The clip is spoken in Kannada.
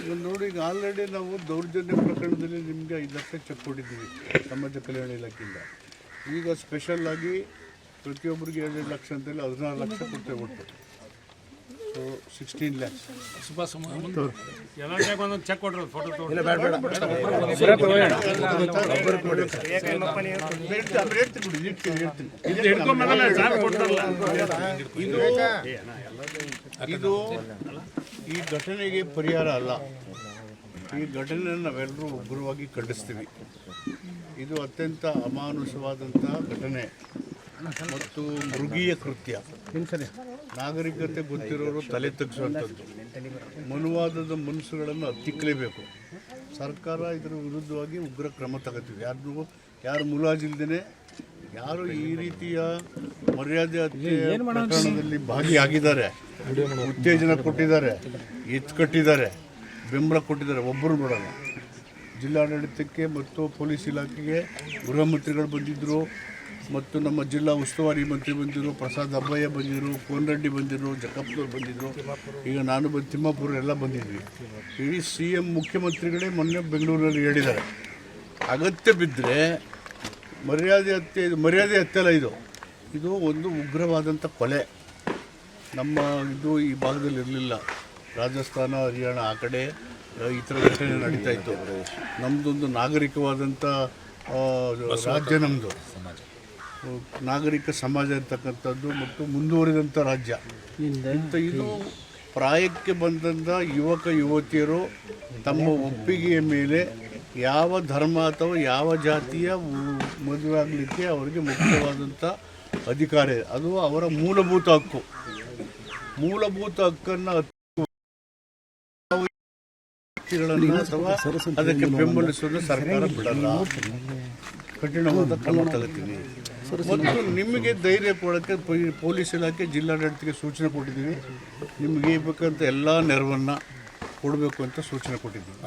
ಈಗ ನೋಡಿ ಈಗ ಆಲ್ರೆಡಿ ನಾವು ದೌರ್ಜನ್ಯ ಪ್ರಕರಣದಲ್ಲಿ ನಿಮಗೆ ಐದು ಲಕ್ಷ ಚೆಕ್ ಕೊಟ್ಟಿದ್ದೀವಿ ಸಮಾಜ ಕಲ್ಯಾಣ ಇಲಾಖೆಯಿಂದ. ಈಗ ಸ್ಪೆಷಲ್ ಆಗಿ ಪ್ರತಿಯೊಬ್ಬರಿಗೆ ಎರಡು ಲಕ್ಷ ಅಂತೇಳಿ ಹದಿನಾರು ಲಕ್ಷ ಕೊಡ್ತೇವೆ ಒಟ್ಟು. ಸೊ ಸಿಕ್ಸ್ಟೀನ್ ಲ್ಯಾಕ್ಸ್ ಚೆಕ್ ಕೊಡ್ರಿ ಇದು ಈ ಘಟನೆಗೆ ಪರಿಹಾರ ಅಲ್ಲ. ಈ ಘಟನೆ ನಾವೆಲ್ಲರೂ ಉಗ್ರವಾಗಿ ಖಂಡಿಸ್ತೀವಿ. ಇದು ಅತ್ಯಂತ ಅಮಾನುಷವಾದಂಥ ಘಟನೆ ಮತ್ತು ಮೃಗೀಯ ಕೃತ್ಯ. ನಾಗರಿಕತೆ ಗೊತ್ತಿರೋರು ತಲೆ ತಗ್ಗಿಸುವಂಥದ್ದು ಮನುವಾದದ ಮನಸ್ಸುಗಳನ್ನು ಹತ್ತಿಕ್ಕಲೇಬೇಕು ಸರ್ಕಾರ ಇದರ ವಿರುದ್ಧವಾಗಿ ಉಗ್ರ ಕ್ರಮ ತಗೋತೀವಿ. ಯಾರು ಯಾರು ಮುಲಾಜಿಲ್ದೇ ಯಾರು ಈ ರೀತಿಯ ಮರ್ಯಾದೆ ಪ್ರಕರಣದಲ್ಲಿ ಭಾಗಿಯಾಗಿದ್ದಾರೆ ಉತ್ತೇಜನ ಕೊಟ್ಟಿದ್ದಾರೆ ಎತ್ತು ಕಟ್ಟಿದ್ದಾರೆ ಬೆಂಬಲ ಕೊಟ್ಟಿದ್ದಾರೆ ಒಬ್ಬರು ನೋಡಲ್ಲ. ಜಿಲ್ಲಾಡಳಿತಕ್ಕೆ ಮತ್ತು ಪೊಲೀಸ್ ಇಲಾಖೆಗೆ ಗೃಹ ಮಂತ್ರಿಗಳು ಬಂದಿದ್ದರು ಮತ್ತು ನಮ್ಮ ಜಿಲ್ಲಾ ಉಸ್ತುವಾರಿ ಮಂತ್ರಿ ಬಂದಿರು ಪ್ರಸಾದ್ ಅಬ್ಬಯ್ಯ ಬಂದಿರು ಕೋನರೆಡ್ಡಿ ಬಂದಿರು ಜಕ್ಕಪ್ಪನವ್ರು ಬಂದಿದ್ದರು ಈಗ ನಾನು ಬಂದು ತಿಮ್ಮಾಪುರ ಎಲ್ಲ ಬಂದಿದ್ವಿ. ಇಡೀ ಸಿ ಎಂ ಮುಖ್ಯಮಂತ್ರಿಗಳೇ ಮೊನ್ನೆ ಬೆಂಗಳೂರಲ್ಲಿ ಹೇಳಿದ್ದಾರೆ. ಅಗತ್ಯ ಬಿದ್ದರೆ ಮರ್ಯಾದೆ ಹತ್ಯೆ ಇದು ಮರ್ಯಾದೆ ಹತ್ಯೆಲ್ಲ ಇದು? ಇದು ಒಂದು ಉಗ್ರವಾದಂಥ ಕೊಲೆ. ನಮ್ಮ ಇದು ಈ ಭಾಗದಲ್ಲಿ ಇರಲಿಲ್ಲ. ರಾಜಸ್ಥಾನ, ಹರಿಯಾಣ ಆ ಕಡೆ ಈ ಥರ ಘಟನೆ ನಡೀತಾ ಇತ್ತು. ನಮ್ಮದೊಂದು ನಾಗರಿಕವಾದಂಥ ರಾಜ್ಯ ನಮ್ಮದು ನಾಗರಿಕ ಸಮಾಜ ಇರ್ತಕ್ಕಂಥದ್ದು ಮತ್ತು ಮುಂದುವರಿದಂಥ ರಾಜ್ಯ. ಇಂಥ ಇದು ಪ್ರಾಯಕ್ಕೆ ಬಂದಂಥ ಯುವಕ, ಯುವತಿಯರು ತಮ್ಮ ಒಪ್ಪಿಗೆಯ ಮೇಲೆ ಯಾವ ಧರ್ಮ ಅಥವಾ ಯಾವ ಜಾತಿಯ ಮದುವೆ ಆಗಲಿಕ್ಕೆ ಅವರಿಗೆ ಮುಖ್ಯವಾದಂಥ ಅಧಿಕಾರ ಇದೆ. ಅದು ಅವರ ಮೂಲಭೂತ ಹಕ್ಕು. ಮೂಲಭೂತ ಹಕ್ಕನ್ನು ಅಥವಾ ಅದಕ್ಕೆ ಬೆಂಬಲಿಸುವುದು ಸರ್ಕಾರ ಬಿಡಲ್ಲ. ಕಠಿಣವಾದ ಕ್ರಮ ತಗೋತೀವಿ ಮತ್ತು ನಿಮಗೆ ಧೈರ್ಯ ಕೊಡೋಕ್ಕೆ ಪೊಲೀಸ್ ಇಲಾಖೆ ಜಿಲ್ಲಾಡಳಿತಕ್ಕೆ ಸೂಚನೆ ಕೊಟ್ಟಿದ್ದೀವಿ. ನಿಮಗೆ ಬೇಕಂತ ಎಲ್ಲ ನೆರವನ್ನು ಕೊಡಬೇಕು ಅಂತ ಸೂಚನೆ ಕೊಟ್ಟಿದ್ದೀವಿ.